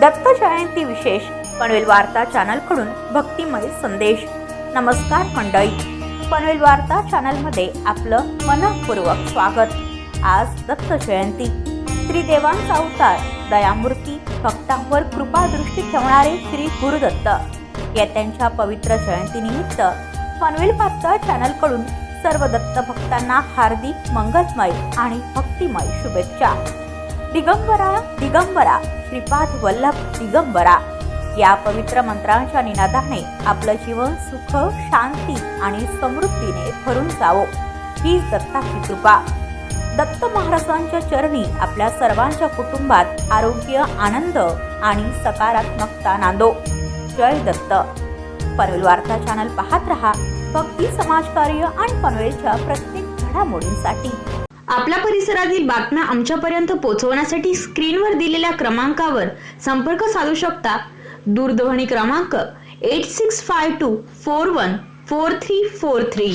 दत्त जयंती विशेष पनवेल वार्ता चॅनलकडून भक्तिमय संदेश. नमस्कार मंडळी. पनवेल वार्ता चॅनलमध्ये आपलं मनपूर्वक स्वागत. आज दत्त जयंती. श्रीदेवांचा अवतार दयामूर्ती भक्तांवर कृपादृष्टी ठेवणारे श्री गुरुदत्त. या त्यांच्या पवित्र जयंतीनिमित्त पनवेल वार्ता चॅनलकडून सर्व दत्त भक्तांना हार्दिक मंगलमय आणि भक्तिमय शुभेच्छा. दिगंबरा दिगंबरा श्रीपाद वल्लभ दिगंबरा. या पवित्र मंत्रांच्या निनादाने आपलं जीवन सुख शांती आणि समृद्धीने भरून जावो. ही दत्ताची कृपा. दत्त महाराजांच्या चरणी आपल्या सर्वांच्या कुटुंबात आरोग्य आनंद आणि सकारात्मकता नांदो. जय दत्त. पनवेल वार्ता चॅनल पाहत रहा भक्ती समाजकार्य आणि पनवेलच्या प्रत्येक घडामोडींसाठी. आपल्या परिसरातील बातम्या आमच्यापर्यंत पोहोचवण्यासाठी स्क्रीनवर दिलेल्या क्रमांकावर संपर्क साधू शकता. दूरध्वनी क्रमांक eight six five two four one four three four three